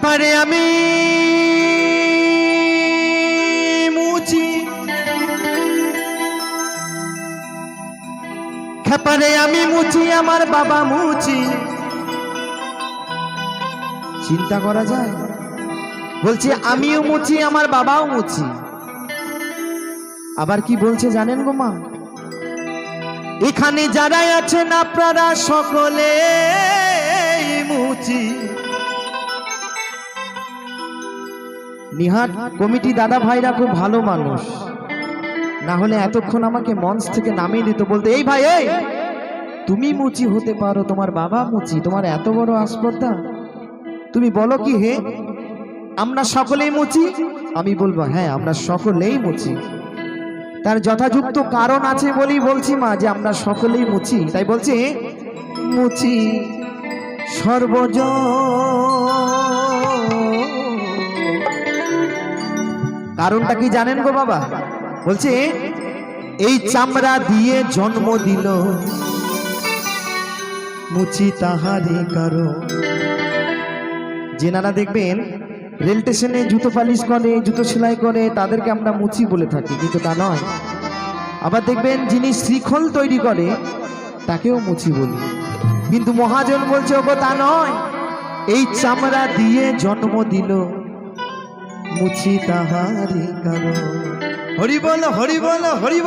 খেপারে আমি মুচি। খেপারে আমি মুচি, আমার বাবা মুচি। চিন্তা করা যায়? বলছে, আমিও মুচি, আমার বাবাও মুচি। আবার কি বলছে জানেন গো মা? এখানে যারাই আছেন আপনারা সকলে মুচি। নিহাট কমিটি দাদা ভাইরা খুব ভালো মানুষ। না হলে এতক্ষণ আমাকে মঞ্চ থেকে নামিয়ে দিত, বলতে, এই ভাই, এই! তুমি মুচি হতে পারো, তোমার বাবা মুচি, তোমার এত বড় আসপর্দা তুমি বলো কি হে, আমরা সকলেই মুচি? আমি বলব হ্যাঁ আমরা সকলেই মুচি। তার যথাযুক্ত কারণ আছে বলেই বলছি মা, যে আমরা সকলেই মুচি। তাই বলছি, মুচি সর্বজ কারণটা কি জানেন গো বাবা? বলছে, এই চামড়া দিয়ে জন্ম দিল। মুচি তাহারি কারও। যেনারা দেখবেন, রেল স্টেশনে জুতো পালিশ করে, জুতো সেলাই করে, তাদেরকে আমরা মুচি বলে থাকি, কিন্তু তা নয়। আবার দেখবেন, যিনি শ্রীখল তৈরি করে, তাকেও মুচি বলি। কিন্তু মহাজন বলছে, ওগো তা নয়। এই চামড়া দিয়ে জন্ম দিল। মুচি তাহারি কারণ। হরি বল হরি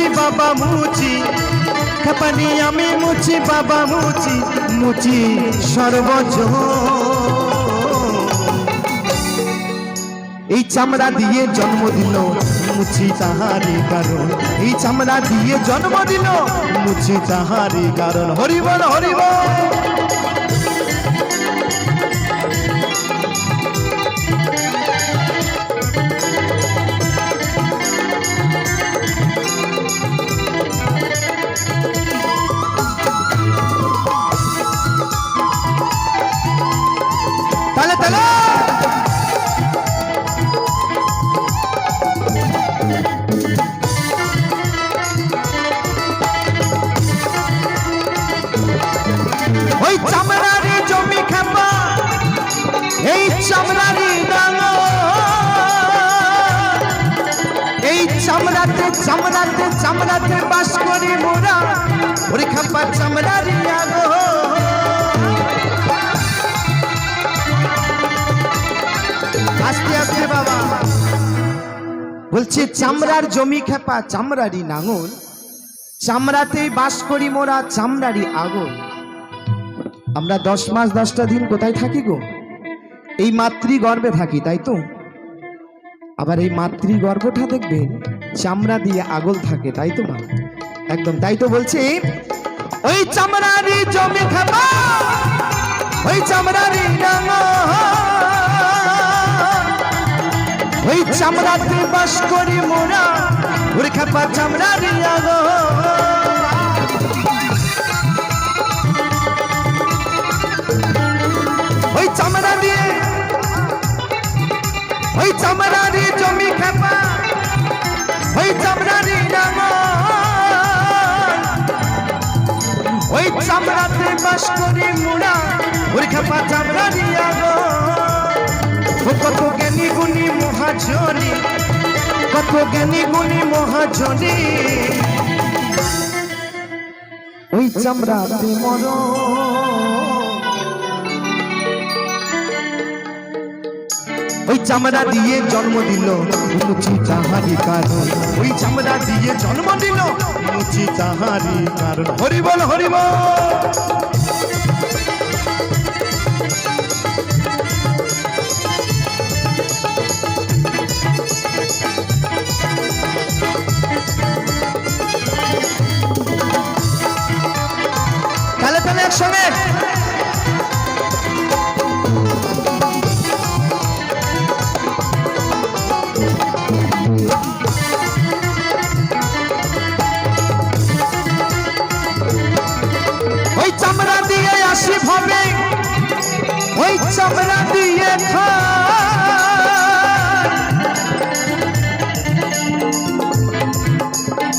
মুচি বাবা মুচি। খাপানি আমি মুচি বাবা মুচি মুচি সর্বজ এই চামড়া দিয়ে জন্ম দিল মুচি তাহারি কারণ। এই চামড়া দিয়ে জন্ম দিল মুচি তাহারি কারণ। হরিবল হরিবল চামড়াতে চামড়াতে চামড়াতে বলছে, চামড়ার জমি খেপা, চামড়ারি নাঙল। চামড়াতেই বাস করি মোরা, চামড়ারি আগুন আমরা দশ মাস, দশটা দিন কোথায় থাকি গো? এই মাতৃগর্ভে থাকি, তাই তো? আবার এই মাতৃ গর্ভটা দেখবেন, চামড়া দিয়ে আগল থাকে, তাই তো মা? একদম, তাই তো বলছি। ওই চামড়ারি জমি খেপা, ওই চামড়ারি ওই চামড়াতে বাস করি মোরা, ওরে খাপা চামড়ার লাগো বাস করি মুড়া। ওরে খাপা চামড়ারি গো। কত জ্ঞানী গুণী মহাজনী, কত জ্ঞানী গুণী মহাজনী। ওই চামড়া মর ওই চামড়া দিয়ে জন্ম দিল মুচি তাহারি কারণ। ওই চামড়া দিয়ে জন্ম দিল মুচি তাহারি কারণ। হরিবল হরিবল তাহলে তাহলে একসঙ্গে। ওই চামড়া দিয়ে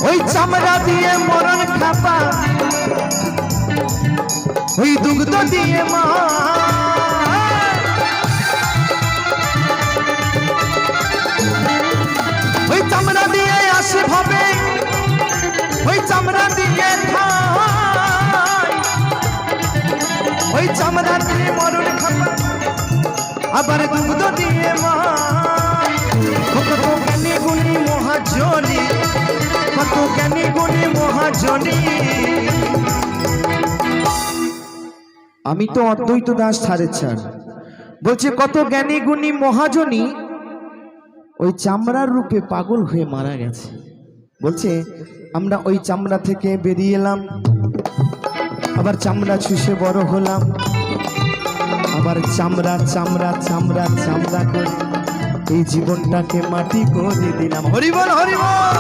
ওই চামড়া দিয়ে মরণ খাপা ওই দুগ্ধ দিয়ে মা আবার দুগ্ধ দিয়ে মা। কত জ্ঞানী গুণী মহাজনী, কত জ্ঞানী গুণী মহাজনী। আমি তো অদ্বৈত দাস ছাড়ের ছাড় বলছে, কত জ্ঞানী গুণী মহাজনী, ওই চামড়ার রূপে পাগল হয়ে মারা গেছে। বলছে, আমরা ওই চামড়া থেকে বেরিয়ে এলাম, আবার চামড়া ছুষে বড় হলাম। আবার চামড়া চামড়া চামড়া চামড়া করে এই জীবনটাকে মাটি করে দিলাম। হরিবল হরিবল!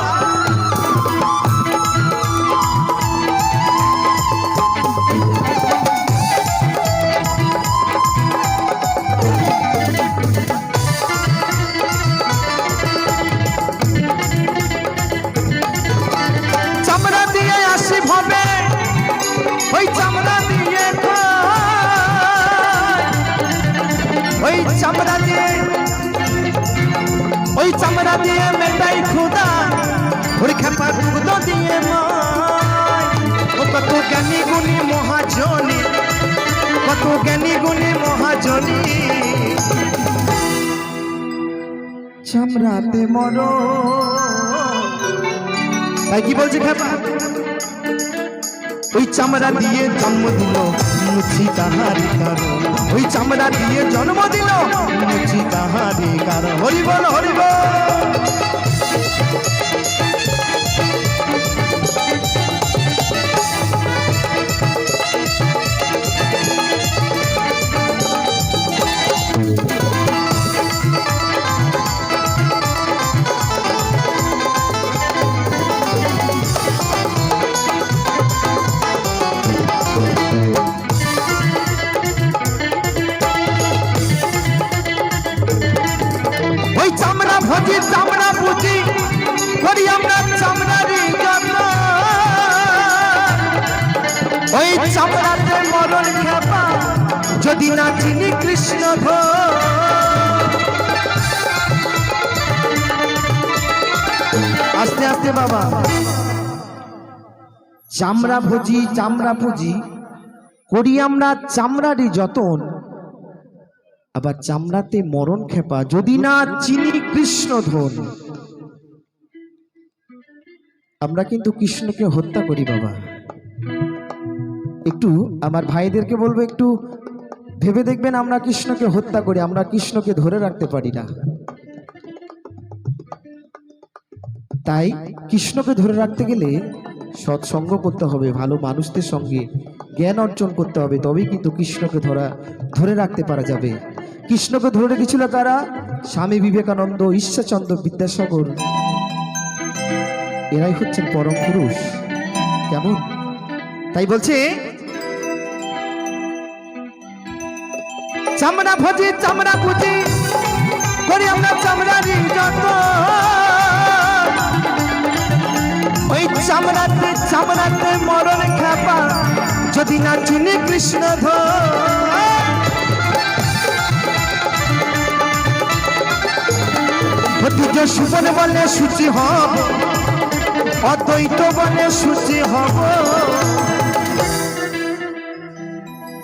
চামড়া দিয়ে মেটাই খুদা খেপা দিয়ে কত জ্ঞানী গুণী মহাজনী কত জ্ঞানী গুণী মহাজনী চামড়াতে মরো তাই কি বলছে খেপা ওই চামড়া দিয়ে জন্ম দিল মুচি তাহারি ওই চামড়া দিয়ে জন্ম দিল মুচি তাহারি হরি বল হরি বল করি আমরা চামড়ারি যত্ন ওই চামড়াতে মরণ খেপা, যদি না চিনি কৃষ্ণ আস্তে আস্তে বাবা। চামড়া ভোজি, চামড়া করি আমরা চামড়ারি যতন। আবার চামড়াতে মরণ খেপা, যদি না চিনি কৃষ্ণ ধন আমরা কিন্তু কৃষ্ণকে হত্যা করি, বাবা। একটু আমার ভাইদেরকে বলব, একটু ভেবে দেখবেন আমরা কৃষ্ণকে হত্যা করি, আমরা কৃষ্ণকে ধরে রাখতে পারি না। তাই কৃষ্ণকে ধরে রাখতে গেলে সৎসঙ্গ করতে হবে, ভালো মানুষদের সঙ্গে জ্ঞান অর্জন করতে হবে, তবেই কিন্তু কৃষ্ণকে ধরা, ধরে রাখতে পারা যাবে। কৃষ্ণকে ধরে রেখেছিল তারা স্বামী বিবেকানন্দ, ঈশ্বরচন্দ্র বিদ্যাসাগর। এরাই হচ্ছেন পরম পুরুষ। কেমন? তাই বলছে? চামড়া ভজি, চামড়া পুজি করি আমরা চামড়ারি যত ওই চামড়াতে চামড়াতে মরণ খাপা, যদি না চিনি কৃষ্ণ ধর। অদ্বৈত সুবন বলে সূচি হব। অদ্বৈত বলে সূচি হব।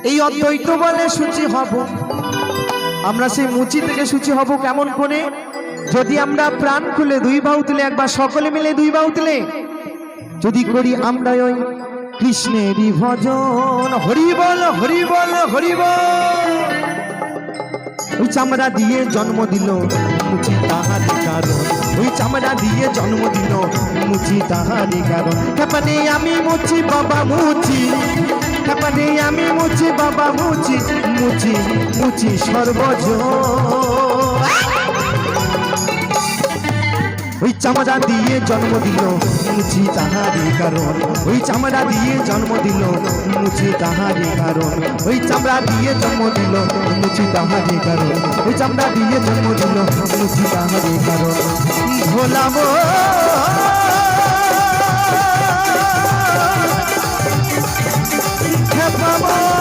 এই অদ্বৈত বলে সূচি হব। আমরা সেই মুচি থেকে সূচি হব কেমন করে? যদি আমরা প্রাণ খুলে দুই বাহু তুলে, একবার সকলে মিলে দুই বাহু তুলে, যদি করি আমরা ওই কৃষ্ণেরই ভজন হরি বল, হরি ওই চামড়া দিয়ে জন্ম দিল, মুচি তাহারি কারণ। ওই চামড়া দিয়ে জন্ম দিল, মুচি তাহারি কারণ। খেপানে আমি মুচি, বাবা মুচি। খেপানে আমি মুচি, বাবা মুচি। মুচি মুচি সর্বজ ওই চামড়া দিয়ে জন্ম দিল, মুচি তাহারি কারণ। ওই চামড়া দিয়ে জন্ম দিল, মুচি তাহারি কারণ। ওই চামড়া দিয়ে জন্ম দিল, মুচি তাহারি কারণ। ওই চামড়া দিয়ে জন্ম দিল, মুচি তাহারি কারণ। ভোলাম খেপাবো